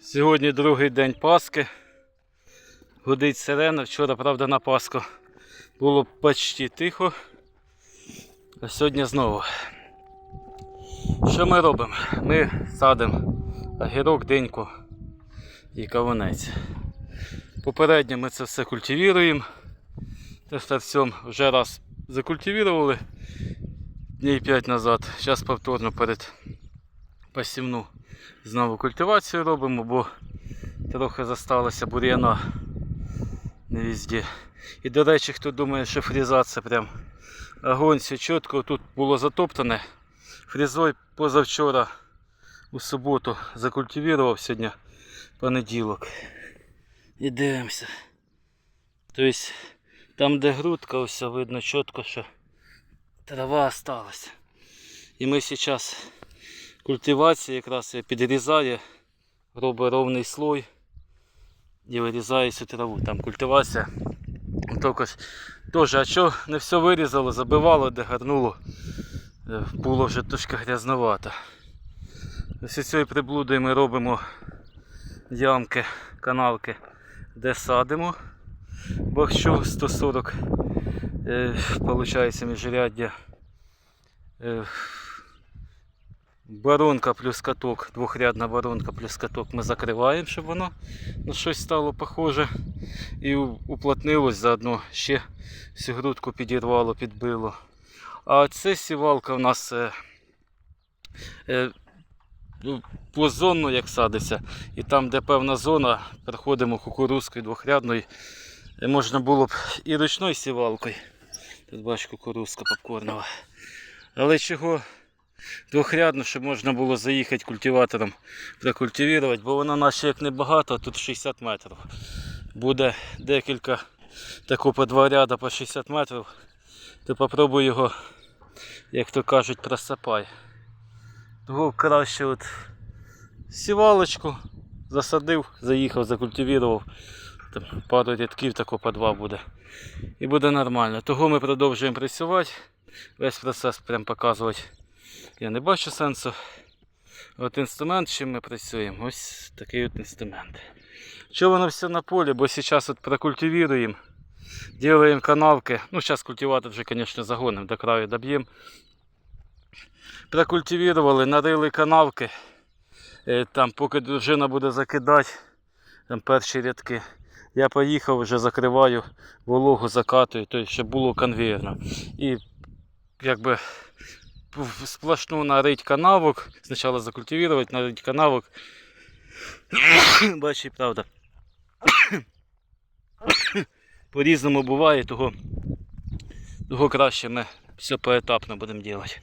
Сьогодні другий день Пасхи. Гудить сирена. Вчора, правда, на Пасху було почти тихо. А сьогодні знову. Що ми робимо? Ми садимо огірок, деньку і кавунець. Попередньо ми це все культивуємо. Тестарцем вже раз закультивували днів 5 назад. Зараз повторно перед посівну знову культивацію робимо, бо трохи зосталося бур'яна не везде. І до речі, хто думає, що фріза це прям огонь, все чітко, тут було затоптане. Фрізой позавчора у суботу закультивував сьогодні понеділок. І дивимося. Тобто там, де грудка, ось видно чітко, що трава осталась. І ми зараз культивація якраз підрізає, робить ровний слой і вирізає цю траву. Там культивація. Також теж, а що не все вирізало, забивало, де гарнуло, е, було вже трошки грязновато. Ось цією приблудою ми робимо ямки, каналки, де садимо. Бахчу 140 е, міжряддя. Е, Баронка плюс каток, двохрядна баронка плюс каток ми закриваємо, щоб воно на щось стало похоже. І уплотнилось заодно ще всю грудку підірвало, підбило. А це сівалка у нас е, е, ну, позонно як садиться. І там, де певна зона, приходимо кукурузкою двохрядною. Можна було б і ручною сівалкою. Тут бачу кукурузка попкорнова. Але чого двохрядно, щоб можна було заїхати культиватором прокультивувати, бо вона наша як небагато, тут 60 метрів. Буде декілька тако по два ряда по 60 метрів, то попробуй його, як то кажуть, просапай. Того краще от сівалочку засадив, заїхав, закультивував. Там пару рядків тако по два буде. І буде нормально. Того ми продовжуємо працювати. Весь процес прям показувати. Я не бачу сенсу. От інструмент, чим ми працюємо, ось такий от інструмент. Що воно все на полі, бо зараз от прокультивуємо, делаємо канавки. Ну, зараз культиватор вже, звісно, загонимо, до краю доб'ємо. Прокультивували, нарили канавки. Е, Там, поки дружина буде закидати, там перші рядки. Я поїхав, вже закриваю, вологу закатую, тобто, щоб було конвейерно. І якби сплошну нарить канавок. Спочатку закультивировать, нарить канавок. Бачиш, правда. По-різному буває, того, того краще ми все поетапно будемо робити.